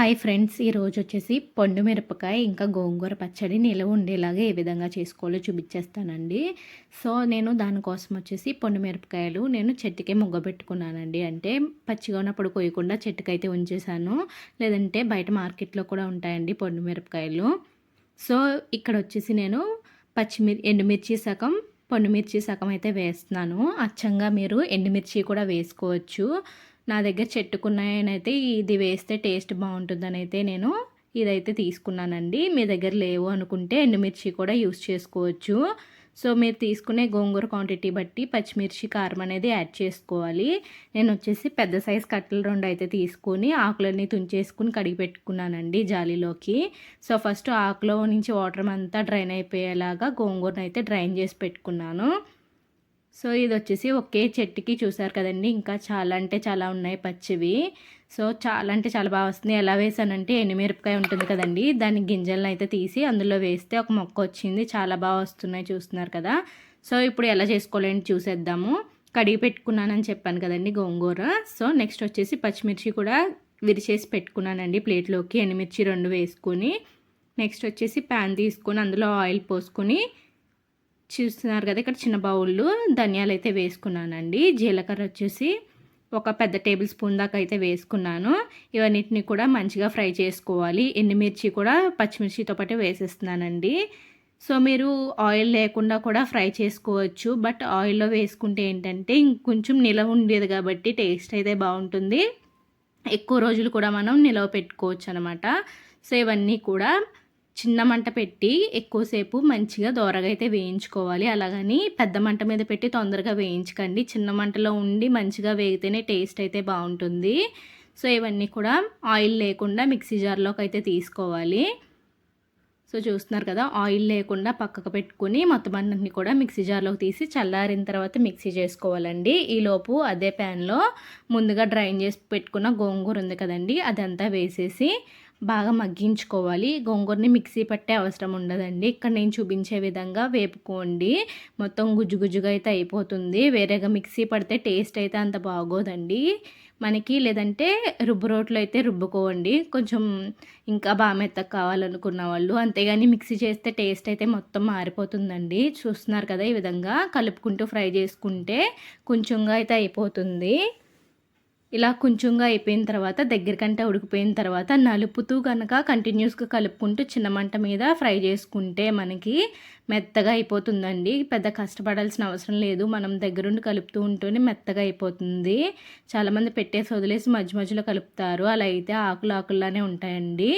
Hi friends ఈరోజు వచ్చేసి పండు మిరపకాయ ఇంకా గోంగూర పచ్చడి నిలవ ఉండేలాగా ఏ విధంగా చేసుకోవాలో చూపించేస్తానండి. సో నేను దానికోసం వచ్చేసి పండు మిరపకాయలు నేను చెట్టుకే ముగ్గ పెట్టుకున్నానండి. అంటే పచ్చిగా ఉన్నప్పుడు కోయకుండా చెట్టుకైతే ఉంచేసాను లేదంటే బయట మార్కెట్లో కూడా ఉంటాయండి పండు మిరపకాయలు. సో ఇక్కడ వచ్చేసి నేను పచ్చిమిర్ ఎండుమిర్చి సగం పండుమిర్చి సగం అయితే వేస్తున్నాను. అచ్చంగా మీరు ఎండుమిర్చి కూడా వేసుకోవచ్చు. నా దగ్గర చెట్టుకున్నాయనైతే ఇది వేస్తే టేస్ట్ బాగుంటుందని అయితే నేను ఇదైతే తీసుకున్నానండి. మీ దగ్గర లేవు అనుకుంటే ఎండుమిర్చి కూడా యూస్ చేసుకోవచ్చు. సో మీరు తీసుకునే గోంగూర క్వాంటిటీ బట్టి పచ్చిమిర్చి కారం అనేది యాడ్ చేసుకోవాలి. నేను వచ్చేసి పెద్ద సైజ్ కట్టలు రెండు అయితే తీసుకొని ఆకులన్నీ తుంచేసుకుని కడిగి పెట్టుకున్నానండి జాలీలోకి. సో ఫస్ట్ ఆకులో నుంచి వాటర్ అంతా డ్రైన్ అయిపోయేలాగా గోంగూరను అయితే డ్రైన్ చేసి పెట్టుకున్నాను. సో ఇది వచ్చేసి ఒకే చెట్టుకి చూసారు కదండి. ఇంకా చాలా అంటే చాలా ఉన్నాయి పచ్చివి. సో చాలా అంటే చాలా బాగా వస్తుంది. ఎలా వేసానంటే ఎండుమిరపకాయ ఉంటుంది కదండి. దాని గింజలను అయితే తీసి అందులో వేస్తే ఒక మొక్క వచ్చింది. చాలా బాగా వస్తున్నాయి చూస్తున్నారు కదా. సో ఇప్పుడు ఎలా చేసుకోవాలని చూసేద్దాము. కడిగి పెట్టుకున్నానని చెప్పాను కదండి గోంగూర. సో నెక్స్ట్ వచ్చేసి పచ్చిమిర్చి కూడా విరిచేసి పెట్టుకున్నానండి ప్లేట్లోకి. ఎండుమిర్చి రెండు వేసుకొని నెక్స్ట్ వచ్చేసి ప్యాన్ తీసుకొని అందులో ఆయిల్ పోసుకొని చూస్తున్నారు కదా ఇక్కడ చిన్న బౌల్లో ధనియాలు అయితే వేసుకున్నానండి. జీలకర్ర వచ్చేసి ఒక పెద్ద టేబుల్ స్పూన్ దాకా అయితే వేసుకున్నాను. ఇవన్నిటిని కూడా మంచిగా ఫ్రై చేసుకోవాలి. ఎండుమిర్చి కూడా పచ్చిమిర్చితో పాటు వేసేస్తున్నానండి. సో మీరు ఆయిల్ లేకుండా కూడా ఫ్రై చేసుకోవచ్చు. బట్ ఆయిల్లో వేసుకుంటే ఏంటంటే ఇంకొంచెం నిలవ ఉండేది కాబట్టి టేస్ట్ అయితే బాగుంటుంది. ఎక్కువ రోజులు కూడా మనం నిలవ పెట్టుకోవచ్చు అనమాట సో ఇవన్నీ కూడా చిన్న మంట పెట్టి ఎక్కువసేపు మంచిగా దోరగా అయితే వేయించుకోవాలి. అలాగని పెద్ద మంట మీద పెట్టి తొందరగా వేయించకండి. చిన్న మంటలో ఉండి మంచిగా వేగితేనే టేస్ట్ అయితే బాగుంటుంది. సో ఇవన్నీ కూడా ఆయిల్ లేకుండా మిక్సీ జార్లోకి అయితే తీసుకోవాలి. సో చూస్తున్నారు కదా ఆయిల్ లేకుండా పక్కకు పెట్టుకుని మొత్తం అన్నింటినీ కూడా మిక్సీ జార్లోకి తీసి చల్లారిన తర్వాత మిక్సీ చేసుకోవాలండి. ఈలోపు అదే ప్యాన్లో ముందుగా డ్రైన్ చేసి పెట్టుకున్న గోంగూర ఉంది కదండి అదంతా వేసేసి బాగా మగ్గించుకోవాలి. గోంగూరని మిక్సీ పట్టే అవసరం ఉండదండి. ఇక్కడ నేను చూపించే విధంగా వేపుకోండి. మొత్తం గుజ్జు గుజ్జుగా అయితే అయిపోతుంది. వేరేగా మిక్సీ పడితే టేస్ట్ అయితే అంత బాగోదండి. మనకి లేదంటే రుబ్బు రోట్లో అయితే రుబ్బుకోండి. కొంచెం ఇంకా బాగా మెత్తగా కావాలనుకున్న వాళ్ళు. అంతేగాని మిక్సీ చేస్తే టేస్ట్ అయితే మొత్తం మారిపోతుందండి. చూస్తున్నారు కదా ఈ విధంగా. కలుపుకుంటూ ఫ్రై చేసుకుంటే కొంచెంగా అయితే అయిపోతుంది. ఇలా కొంచెంగా అయిపోయిన తర్వాత దగ్గరకంటే ఉడికిపోయిన తర్వాత నలుపుతూ కనుక కంటిన్యూస్గా కలుపుకుంటూ చిన్న మంట మీద ఫ్రై చేసుకుంటే మనకి మెత్తగా అయిపోతుందండి. పెద్ద కష్టపడాల్సిన అవసరం లేదు. మనం దగ్గరుండి కలుపుతూ ఉంటూనే మెత్తగా అయిపోతుంది. చాలామంది పెట్టేసి వదిలేసి మధ్య మధ్యలో కలుపుతారు. అలా అయితే ఆకులు ఆకుల్లానే ఉంటాయండి.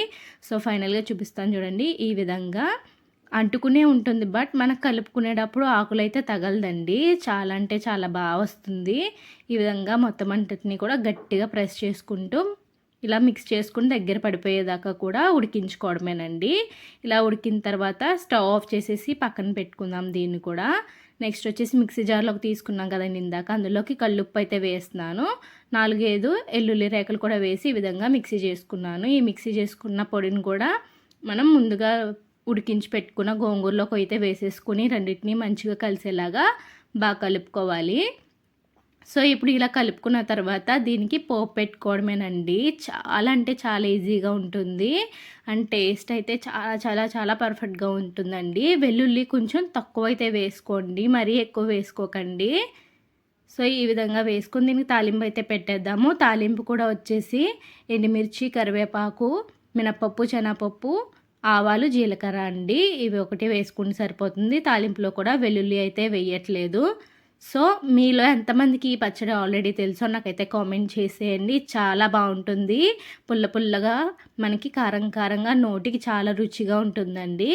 సో ఫైనల్గా చూపిస్తాను చూడండి. ఈ విధంగా అంటుకునే ఉంటుంది. బట్ మనకు కలుపుకునేటప్పుడు ఆకులైతే తగలదండి. చాలా అంటే చాలా బాగా వస్తుంది. ఈ విధంగా మొత్తం అంతటిని కూడా గట్టిగా ప్రెస్ చేసుకుంటూ ఇలా మిక్స్ చేసుకుని దగ్గర పడిపోయేదాకా కూడా ఉడికించుకోవడమేనండి. ఇలా ఉడికిన తర్వాత స్టవ్ ఆఫ్ చేసేసి పక్కన పెట్టుకుందాం దీన్ని కూడా. నెక్స్ట్ వచ్చేసి మిక్సీ జార్లోకి తీసుకున్నాం కదండి ఇందాక. అందులోకి కళ్ళుప్పు అయితే వేస్తున్నాను. నాలుగైదు ఎల్లుల్లి రేకలు కూడా వేసి ఈ విధంగా మిక్సీ చేసుకున్నాను. ఈ మిక్సీ చేసుకున్న పొడిని కూడా మనం ముందుగా ఉడికించి పెట్టుకున్న గోంగూరలోకి అయితే వేసేసుకుని రెండింటిని మంచిగా కలిసేలాగా బాగా కలుపుకోవాలి. సో ఇప్పుడు ఇలా కలుపుకున్న తర్వాత దీనికి పోపు పెట్టుకోవడమేనండి. చాలా అంటే చాలా ఈజీగా ఉంటుంది. అండ్ టేస్ట్ అయితే చాలా చాలా చాలా పర్ఫెక్ట్గా ఉంటుందండి. వెల్లుల్లి కొంచెం తక్కువ అయితే వేసుకోండి. మరీ ఎక్కువ వేసుకోకండి. సో ఈ విధంగా వేసుకుని దీనికి తాలింపు అయితే పెట్టేద్దాము. తాలింపు కూడా వచ్చేసి ఎండుమిర్చి కరివేపాకు మినపప్పు శనగపప్పు ఆవాలు జీలకర్ర అండి. ఇవి ఒకటి వేసుకుంటే సరిపోతుంది. తాలింపులో కూడా వెల్లుల్లి అయితే వేయట్లేదు. సో మీలో ఎంతమందికి ఈ పచ్చడి ఆల్రెడీ తెలుసో నాకైతే కామెంట్ చేసేయండి. చాలా బాగుంటుంది. పుల్ల పుల్లగా మనకి కారం కారంగా నోటికి చాలా రుచిగా ఉంటుందండి.